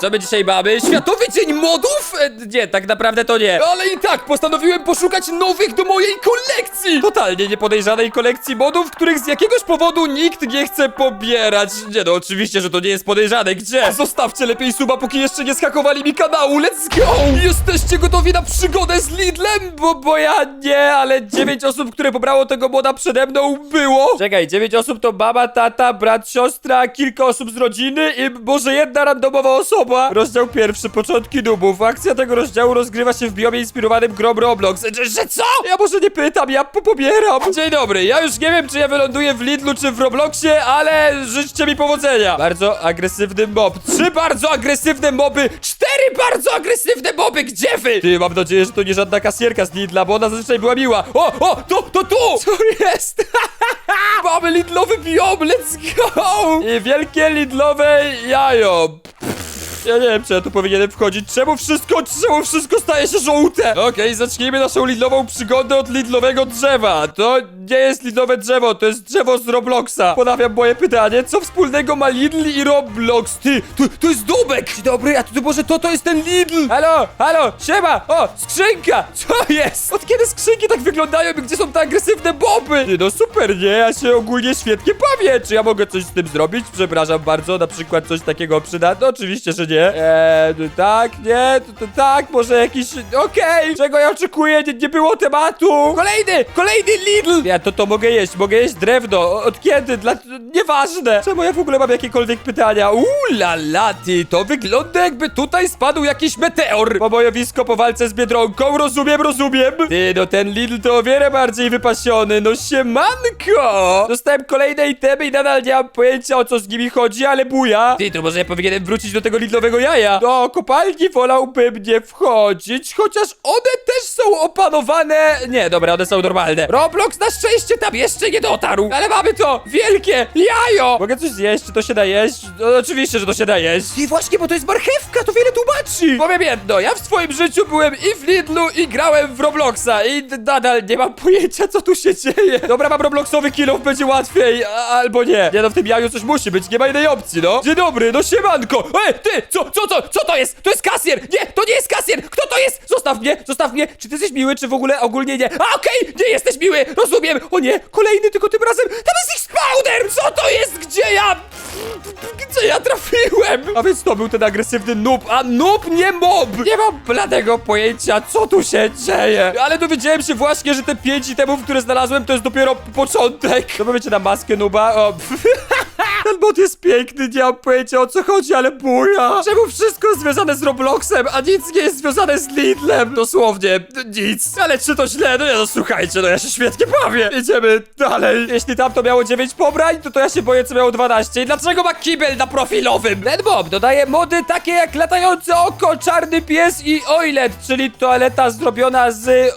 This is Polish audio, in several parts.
Co my dzisiaj mamy? Światowy Dzień Modów? E, nie, tak naprawdę to nie. Ale i tak postanowiłem poszukać nowych do mojej kolekcji. Totalnie niepodejrzanej kolekcji modów, których z jakiegoś powodu nikt nie chce pobierać. Nie no, oczywiście, że to nie jest podejrzane. Gdzie? Zostawcie lepiej suba, póki jeszcze nie schakowali mi kanału. Let's go! Jesteście gotowi na przygodę z Lidlem? Bo, bo ja nie, ale dziewięć osób, które pobrało tego moda przede mną było. Czekaj, dziewięć osób to mama, tata, brat, siostra, kilka osób z rodziny i może jedna randomowa osoba. Rozdział pierwszy, początki dubów. Akcja tego rozdziału rozgrywa się w biomie inspirowanym grom Roblox. Że, że co? Ja może nie pytam, ja po pobieram. Dzień dobry, ja już nie wiem, czy ja wyląduję w Lidlu, czy w Robloxie, ale życzcie mi powodzenia. Bardzo agresywny mob. Trzy bardzo agresywne moby. Cztery bardzo agresywne moby. Gdzie wy? Ty, mam nadzieję, że to nie żadna kasjerka z Lidla, bo ona zazwyczaj była miła. O, o, to, to tu! Co jest? Mamy Lidlowy biom, let's go! I wielkie Lidlowe jajo. Ja nie wiem, czy ja tu powinienem wchodzić. Czemu wszystko, czemu wszystko staje się żółte? Okej, zacznijmy naszą Lidlową przygodę od Lidlowego drzewa. To nie jest Lidlowe drzewo, to jest drzewo z Robloxa. Ponawiam moje pytanie, co wspólnego ma Lidl i Roblox? Ty, tu, tu jest dubek! Dzień dobry, a tu może to, to jest ten Lidl? Halo, halo, siema! O, skrzynka! Co jest? Od kiedy skrzynki tak wyglądają i gdzie są te agresywne boby? Ty, no super, nie? Ja się ogólnie świetnie bawię. Czy ja mogę coś z tym zrobić? Przepraszam bardzo, na przykład coś takiego przyda? No oczywiście, że nie. Eee, no tak, nie, to, to tak, może jakiś... Okej, czego ja oczekuję? Nie, nie było tematu. Kolejny, kolejny Lidl! Ja to to mogę jeść, mogę jeść drewno. Od kiedy? Dla... Nieważne. Czemu ja w ogóle mam jakiekolwiek pytania? Uuu, la, la, ty, to wygląda jakby tutaj spadł jakiś meteor. Pobojowisko po walce z Biedronką, rozumiem, rozumiem. Ty, no ten Lidl to o wiele bardziej wypasiony, no siemanko. Dostałem kolejne itemy i nadal nie mam pojęcia o co z nimi chodzi, ale buja. Ty, to może ja powinienem wrócić do tego Lidlowego jaja. Do kopalni wolałbym nie wchodzić, chociaż one też są opanowane. Nie, dobra, one są normalne. Roblox na szczęście tam jeszcze nie dotarł, ale mamy to wielkie jajo. Mogę coś zjeść? Czy to się da jeść? No, oczywiście, że to się da jeść. I właśnie, bo to jest marchewka, to wiele tłumaczy. Powiem jedno, ja w swoim życiu byłem i w Lidlu i grałem w Robloxa i d- nadal nie mam pojęcia, co tu się dzieje. Dobra, mam Robloxowy kill będzie łatwiej, a, albo nie. Nie no, w tym jaju coś musi być, nie ma innej opcji, no. Dzień dobry, no siemanko. Ej, ty, co, co, co, co to jest? To jest kasjer. Nie, to nie jest kasjer. Kto to jest? Zostaw mnie, zostaw mnie. Czy ty jesteś miły, czy w ogóle ogólnie nie? A, okej, nie jesteś miły, rozumiem. O nie, kolejny, tylko tym razem tam jest ich spawner. Co to jest? Gdzie ja... Gdzie ja trafiłem? A więc to był ten agresywny noob, a noob nie mob! Nie mam bladego pojęcia, co tu się dzieje. Ale dowiedziałem się właśnie, że te pięć itemów, które znalazłem, to jest dopiero początek. To powiecie na maskę nooba. O, ten bot jest piękny, nie mam pojęcia o co chodzi, ale buja. Czemu wszystko jest związane z Robloxem, a nic nie jest związane z Lidlem? Dosłownie, nic. Ale czy to źle? No nie, no słuchajcie, no ja się świetnie bawię. Idziemy dalej. Jeśli tamto miało 9 pobrań, to to ja się boję, co miało 12. I dlaczego ma kibel na profilowym? Ten Bob dodaje mody takie jak latające oko, czarny pies i oilet, czyli toaleta zrobiona z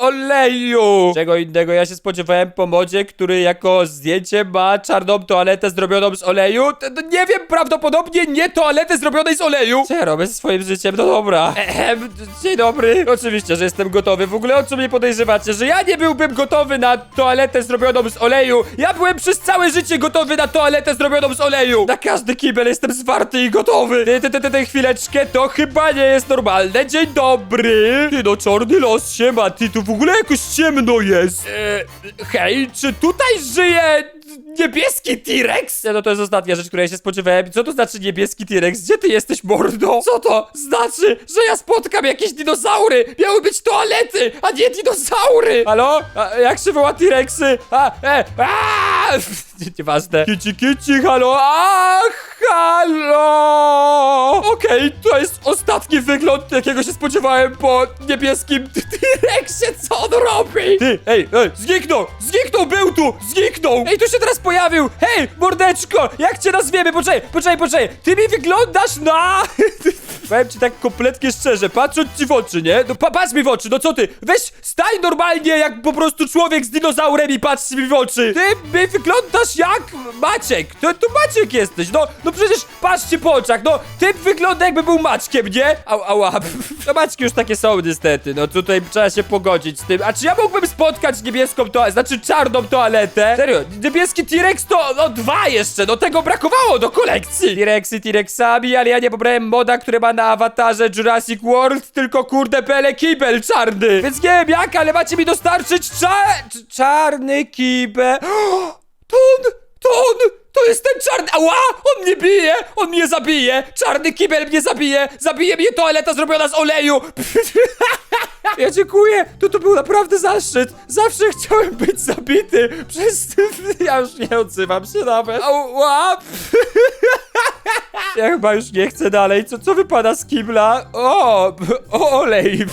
oleju. Czego innego ja się spodziewałem po modzie, który jako zdjęcie ma czarną toaletę zrobioną z oleju. T- nie wiem, prawdopodobnie nie toaletę zrobionej z oleju. Co ja robię ze swoim życiem? No dobra. Ehem, dzień dobry. Oczywiście, że jestem gotowy. W ogóle o co mnie podejrzewacie? Że ja nie byłbym gotowy na toaletę zrobioną z oleju. Ja byłem przez całe życie gotowy na toaletę zrobioną z oleju. Na każdy kibel jestem zwarty i gotowy. Ty, ty, ty, ty, ty chwileczkę, to chyba nie jest normalne. Dzień dobry. Ty, no czarny los siema. Ty, tu w ogóle jakoś ciemno jest. E, hej, czy tutaj żyje niebieski T-Rex? No to jest ostatnia rzecz, której się spodziewałem. Co to znaczy niebieski T-Rex? Gdzie ty jesteś, mordo? Co to znaczy, że ja spotkam jakieś dinozaury? Miały być toalety, a nie dinozaury! Halo? A, jak się woła T-Rexy? A, e, a! Nie- Nieważne. Kici, kici, halo? Ach, halo! Okej, to jest ostatni wygląd, jakiego się spodziewałem po niebieskim T-Rexie. Co on robi? Ty, ej, ej, zniknął! Zniknął, był tu! Zniknął! Ej, tu się teraz pojawił! Hej, mordeczko! Jak cię nazwiemy? Poczekaj, poczekaj, poczekaj! Ty mi wyglądasz na... Powiem ci tak kompletnie szczerze, patrząc ci w oczy, nie? No pa, patrz mi w oczy, no co ty? Weź, stań normalnie jak po prostu człowiek z dinozaurem i patrz mi w oczy. Ty mi wyglądasz jak Maciek. To, to Maciek jesteś, no, no przecież patrzcie po oczach, no, ty wygląda jakby był Maćkiem, nie? Au, ała, no Maćki już takie są niestety, no tutaj trzeba się pogodzić z tym. A czy ja mógłbym spotkać niebieską toaletę, znaczy czarną toaletę? Serio, niebieski T-Rex to, no dwa jeszcze, no tego brakowało do kolekcji. T-Rexy T-Rexami, ale ja nie pobrałem moda, który ma na awatarze Jurassic World, tylko kurde pele kibel czarny. Więc nie wiem jak, ale macie mi dostarczyć cza cz- czarny kibel. To on, to on, to jest ten czarny, ała, on mnie bije, on mnie zabije, czarny kibel mnie zabije, zabije mnie toaleta zrobiona z oleju. Ja dziękuję, to to był naprawdę zaszczyt. Zawsze chciałem być zabity przez... Ja już nie odzywam się nawet. Ała. Ja chyba już nie chcę dalej. Co, co wypada z kibla? O, o olej.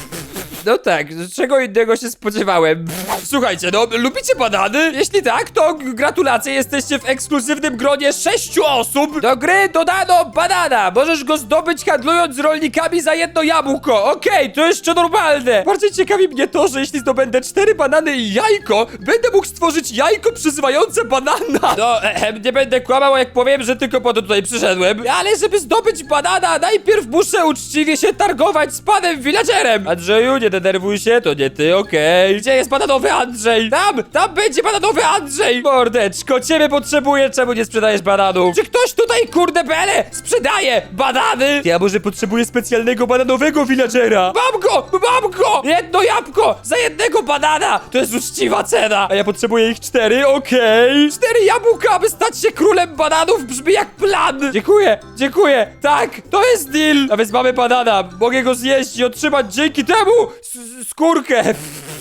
No tak, czego innego się spodziewałem. Słuchajcie, no, lubicie banany? Jeśli tak, to gratulacje, jesteście w ekskluzywnym gronie sześciu osób. Do gry dodano banana. Możesz go zdobyć handlując z rolnikami za jedno jabłko. Okej, to jeszcze normalne. Bardziej ciekawi mnie to, że jeśli zdobędę cztery banany i jajko, będę mógł stworzyć jajko przyzywające banana. No, ehem, nie będę kłamał, jak powiem, że tylko po to tutaj przyszedłem. Ale żeby zdobyć banana, najpierw muszę uczciwie się targować z panem villagerem. Andrzeju, nie denerwuj się, to nie ty, okej. Gdzie jest bananowy Andrzej? Tam, tam będzie bananowy Andrzej. Mordeczko, ciebie potrzebuję, czemu nie sprzedajesz bananów? Czy ktoś tutaj, kurde bele, sprzedaje banany? Ja może potrzebuję specjalnego bananowego villagera. Mam go, mam go! Jedno jabłko za jednego banana. To jest uczciwa cena. A ja potrzebuję ich cztery, okej. Cztery jabłka, aby stać się królem bananów, brzmi jak plan. Dziękuję, dziękuję. Tak, to jest deal. A więc mamy banana. Mogę go zjeść i otrzymać dzięki temu s- skórkę.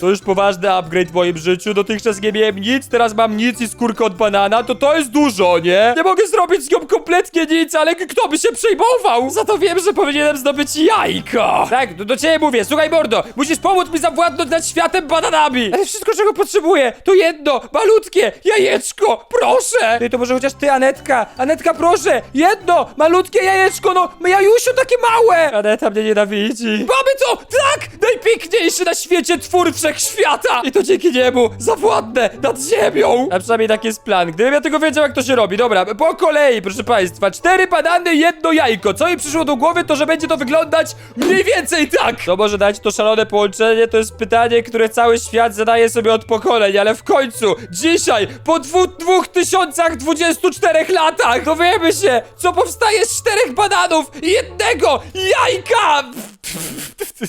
To już poważny upgrade w moim życiu. Dotychczas nie miałem nic, teraz mam nic i skórkę od banana. To to jest dużo, nie? Nie mogę zrobić z nią kompletnie nic, ale kto by się przejmował? Za to wiem, że powinienem zdobyć jajko. Tak, do, do ciebie mówię. Słuchaj, mordo, musisz pomóc mi zawładnąć nad światem bananami. Ale wszystko, czego potrzebuję, to jedno, malutkie jajeczko. Proszę. No i to może chociaż ty, Anetka. Anetka, proszę. Jedno, malutkie jajeczko, no. Jajusiu, takie małe. Aneta mnie nienawidzi. Mamy to! Tak! Najpiękniejszy na świecie twór wszechświata! I to dzięki niemu zawładnę nad ziemią! A przynajmniej taki jest plan. Gdybym ja tego wiedział, jak to się robi. Dobra, po kolei, proszę państwa. Cztery banany, jedno jajko. Co mi przyszło do głowy, to że będzie to wyglądać mniej więcej tak! To może dać to szalone połączenie? To jest pytanie, które cały świat zadaje sobie od pokoleń, ale w końcu, dzisiaj, po dwóch tysiącach dwudziestu czterech latach, dowiemy się, co powstaje z czterech bananów i jednego jajka!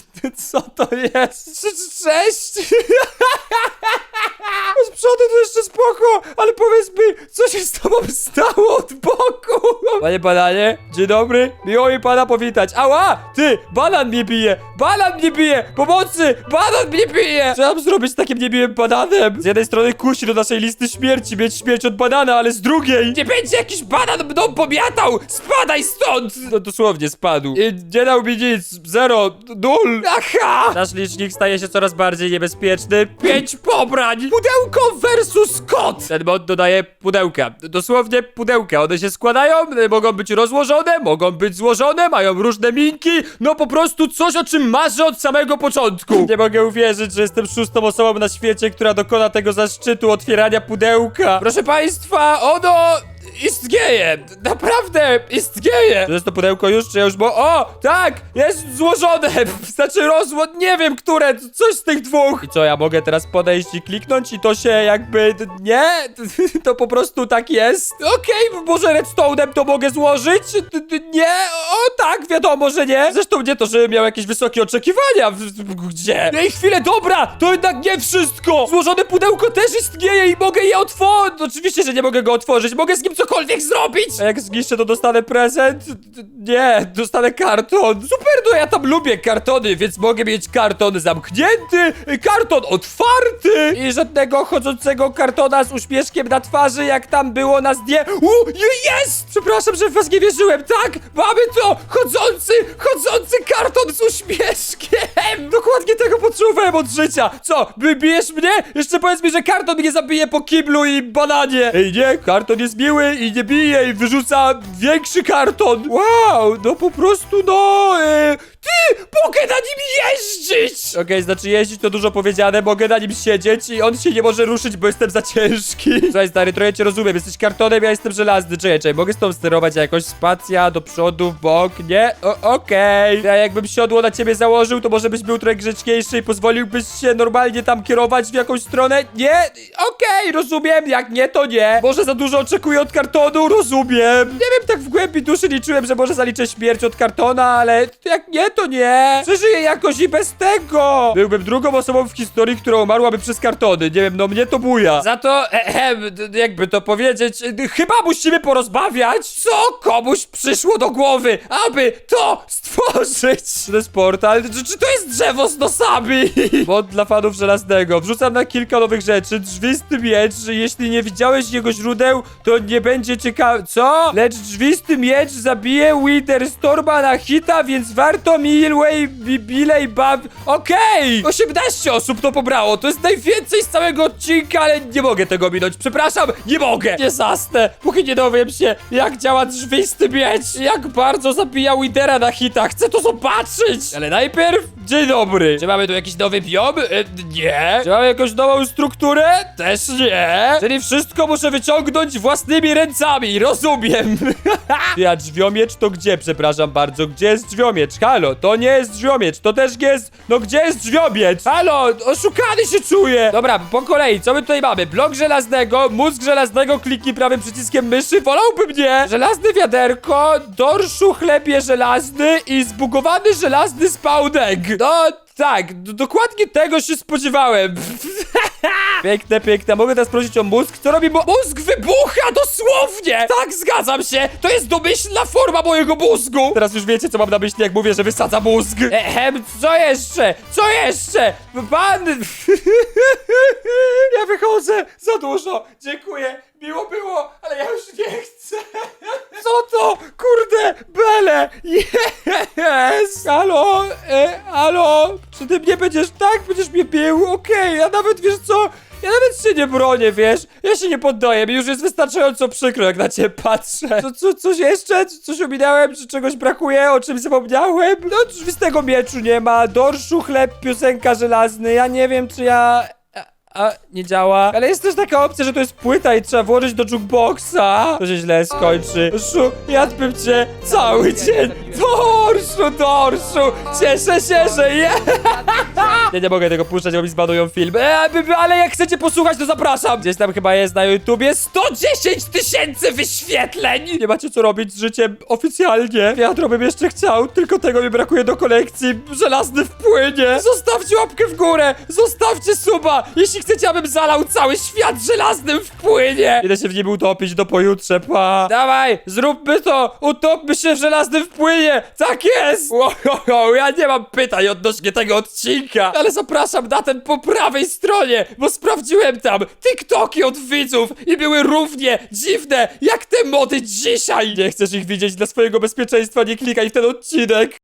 Co to jest? Sze- Sześć? Z przodu to jeszcze spoko, ale powiedz mi, co się z tobą stało od boku? Panie bananie, dzień dobry, miło mi pana powitać. Ała, ty, banan mnie bije, banan mnie bije, pomocy, banan mnie bije. Co ja mam zrobić z takim niemiłym bananem? Z jednej strony kusi do naszej listy śmierci, mieć śmierć od banana, ale z drugiej nie będzie jakiś banan mną pomiatał, spadaj stąd. No dosłownie spadł. I nie dał mi nic, zero, nul. Aha! Nasz licznik staje się coraz bardziej niebezpieczny. Pięć pobrań! Pudełko versus kot! Ten mod dodaje pudełka. Dosłownie pudełka. One się składają, mogą być rozłożone, mogą być złożone, mają różne minki. No po prostu coś, o czym marzę od samego początku. Nie mogę uwierzyć, że jestem szóstą osobą na świecie, która dokona tego zaszczytu otwierania pudełka. Proszę państwa, ono istnieje! Naprawdę istnieje! To jest to pudełko już, czy ja już, bo... O! Tak! Jest złożone! Znaczy rozło... Nie wiem, które! Coś z tych dwóch! I co, ja mogę teraz podejść i kliknąć i to się jakby... Nie? To po prostu tak jest? Okej, może redstone'em to mogę złożyć? Nie? O tak, wiadomo, że nie! Zresztą nie to, że miał jakieś wysokie oczekiwania. Gdzie? Ej, chwilę, dobra! To jednak nie wszystko! Złożone pudełko też istnieje i mogę je otworzyć! Oczywiście, że nie mogę go otworzyć, mogę z nim cokolwiek zrobić! A jak zniszczę, to dostanę prezent? Nie, dostanę karton. Super, no ja tam lubię kartony, więc mogę mieć karton zamknięty, karton otwarty i żadnego chodzącego kartona z uśmieszkiem na twarzy, jak tam było na zdję. U, je- jest! Przepraszam, że w was nie wierzyłem, tak? Mamy to! Chodzący, chodzący karton z uśmieszkiem! Dokładnie tego potrzebuję odczuwałem od życia. Co, by bijesz mnie? Jeszcze powiedz mi, że karton mnie zabije po kiblu i bananie. Ej, nie, karton jest miły i nie bije i wyrzuca większy karton. Wow, no po prostu no... E, ty, mogę na nim jeździć! Okej, znaczy jeździć to dużo powiedziane, mogę na nim siedzieć i on się nie może ruszyć, bo jestem za ciężki. Słuchaj stary, trochę cię rozumiem, jesteś kartonem, ja jestem żelazny. Czekaj, czekaj, mogę z tą sterować jakoś spacja do przodu, w bok, nie? Okej. Ja jakbym siodło na ciebie założył, to może byś był trochę grzeczniejszy i pozwoliłbyś się normalnie tam kierować w jakąś stronę? Nie? Okej, rozumiem, jak nie, to nie. Może za dużo oczekuję od kartonu, rozumiem. Nie wiem, tak w głębi duszy liczyłem, że może zaliczę śmierć od kartona, ale jak nie, to nie. Przeżyję jakoś i bez tego. Byłbym drugą osobą w historii, która umarłaby przez kartony. Nie wiem, no mnie to buja. Za to, ehem, jakby to powiedzieć, chyba musimy porozmawiać, co komuś przyszło do głowy, aby to stworzyć. To portal. Czy, czy to jest drzewo z nosami? Mod dla fanów żelaznego. Wrzucam na kilka nowych rzeczy. Drzwisty miecz. Jeśli nie widziałeś jego źródeł, to nie będzie ciekawe. Co? Lecz drzwisty miecz zabije Witherstorma na hita, więc warto Milway, Bilej, Bab... Okej! 18 osób to pobrało. To jest najwięcej z całego odcinka, ale nie mogę tego minąć. Przepraszam, nie mogę. Nie zasnę, póki nie dowiem się, jak działa drzwisty miecz. Jak bardzo zabija Withera na hitach. Chcę to zobaczyć. Ale najpierw, dzień dobry. Czy mamy tu jakiś nowy biom? E, nie. Czy mamy jakąś nową strukturę? Też nie. Czyli wszystko muszę wyciągnąć własnymi ręcami. Rozumiem. Ja drzwiomiecz to gdzie, przepraszam bardzo? Gdzie jest drzwiomiecz? Halo, to nie jest drzwiomiecz, to też nie jest... No gdzie jest drzwiomiecz? Halo, oszukany się czuję. Dobra, po kolei, co my tutaj mamy? Blok żelaznego, mózg żelaznego, kliknij prawym przyciskiem myszy, wolałbym nie. Żelazne wiaderko, dorszu chlebie żelazny i zbugowany żelazny spałdek. No, tak, dokładnie tego się spodziewałem. Piękne, piękne. Mogę teraz prosić o mózg? Co robi mózg? Wybucha dosłownie! Tak, zgadzam się! To jest domyślna forma mojego mózgu! Teraz już wiecie, co mam na myśli, jak mówię, że wysadza mózg. Ehem, co jeszcze? Co jeszcze? Pan... ja wychodzę za dużo. Dziękuję. Miło było, ale ja już nie chcę. Co to? Kurde, bele! Yes! Halo? E, halo? Czy ty mnie będziesz tak? Będziesz mnie bił? Okej, a nawet wiesz co? Ja nawet się nie bronię, wiesz? Ja się nie poddaję, mi już jest wystarczająco przykro, jak na ciebie patrzę. Co, co, coś jeszcze? Coś ominąłem? Czy czegoś brakuje? O czym zapomniałem? No, drzwi z tego mieczu nie ma. Dorszu, chleb, piosenka żelazny. Ja nie wiem, czy ja... A, nie działa. Ale jest też taka opcja, że to jest płyta i trzeba włożyć do jukeboxa. To się źle skończy. Szu, jadłbym cię cały dzień. Dorszu, Dorszu. Cieszę się, że je. Ja nie mogę tego puszczać, bo mi zbanują film. E, ale jak chcecie posłuchać, to zapraszam. Gdzieś tam chyba jest na YouTubie 110 tysięcy wyświetleń. Nie macie co robić z życiem oficjalnie. Wiadro bym jeszcze chciał, tylko tego mi brakuje do kolekcji. Żelazny wpłynie. Zostawcie łapkę w górę. Zostawcie suba. Jeśli chcecie, abym zalał cały świat żelaznym wpłynie. Idę się w nim utopić do pojutrze, pa. Dawaj, zróbmy to. Utopmy się w żelaznym wpłynie. Tak jest. Wow, wow, ja nie mam pytań odnośnie tego odcinka, ale zapraszam na ten po prawej stronie, bo sprawdziłem tam TikToki od widzów i były równie dziwne jak te mody dzisiaj. Nie chcesz ich widzieć dla swojego bezpieczeństwa, nie klikaj w ten odcinek.